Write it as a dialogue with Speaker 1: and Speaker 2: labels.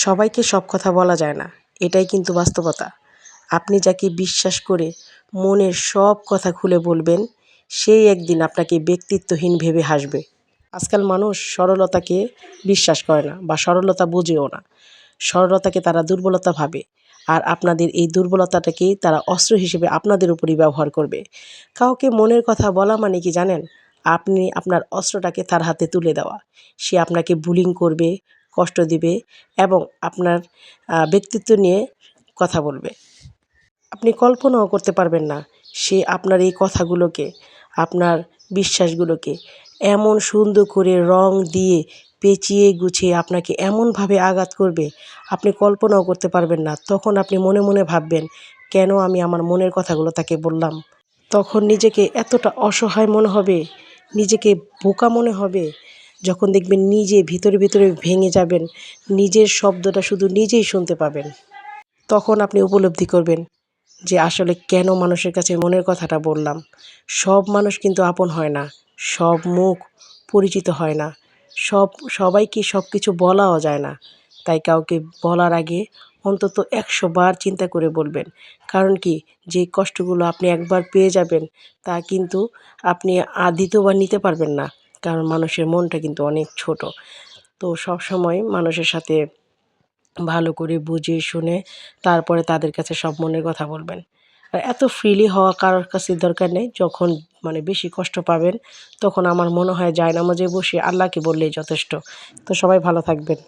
Speaker 1: সবাইকে সব কথা বলা যায় না। এটাই কিন্তু বাস্তবতা। আপনি যাকে বিশ্বাস করে মনের সব কথা খুলে বলবেন, সেই একদিন আপনাকে ব্যক্তিত্বহীন ভেবে হাসবে। আজকাল মানুষ সরলতাকে বিশ্বাস করে না বা সরলতা বুঝেও না। সরলতাকে তারা দুর্বলতা ভাবে আর আপনাদের এই দুর্বলতাটাকেই তারা অস্ত্র হিসেবে আপনাদের উপরই ব্যবহার করবে। কাউকে মনের কথা বলা মানে কি জানেন? আপনি আপনার অস্ত্রটাকে তার হাতে তুলে দেওয়া। সে আপনাকে বুলিং করবে কষ্ট দিবে এবং আপনার ব্যক্তিত্ব নিয়ে কথা বলবে। আপনি কল্পনাও করতে পারবেন না সে আপনার এই কথাগুলোকে, আপনার বিশ্বাসগুলোকে এমন সুন্দর করে রং দিয়ে পেঁচিয়ে গুছিয়ে আপনাকে এমনভাবে আঘাত করবে, আপনি কল্পনাও করতে পারবেন না। তখন আপনি মনে মনে ভাববেন, কেন আমি আমার মনের কথাগুলো তাকে বললাম? তখন নিজেকে এতটা অসহায় মনে হবে, নিজেকে বোকা মনে হবে যখন দেখবেন নিজে ভিতরে ভিতরে ভেঙে যাবেন, নিজের শব্দটা শুধু নিজেই শুনতে পাবেন, তখন আপনি উপলব্ধি করবেন যে আসলে কেন মানুষের কাছে মনের কথাটা বললাম। সব মানুষ কিন্তু আপন হয় না, সব মুখ পরিচিত হয় না, সব, সবাইকে সব কিছু বলাও যায় না। তাই কাউকে বলার আগে অন্তত একশো বার চিন্তা করে বলবেন। কারণ কি? যে কষ্টগুলো আপনি একবার পেয়ে যাবেন, তা কিন্তু আপনি আর নিতে পারবেন না। কারণ মানুষের মনটা কিন্তু অনেক ছোট। তো সব সময় মানুষের সাথে ভালো করে বুঝে, শুনে তারপরে তাদের কাছে সব মনের কথা বলবেন। আর এত ফ্রিলি হওয়া কারোর কাছে দরকার নেই। যখন মানে বেশি কষ্ট পাবেন, তখন আমার মনে হয় যায় নামাজে বসে আল্লাহকে বললেই যথেষ্ট। তো সবাই ভালো থাকবেন।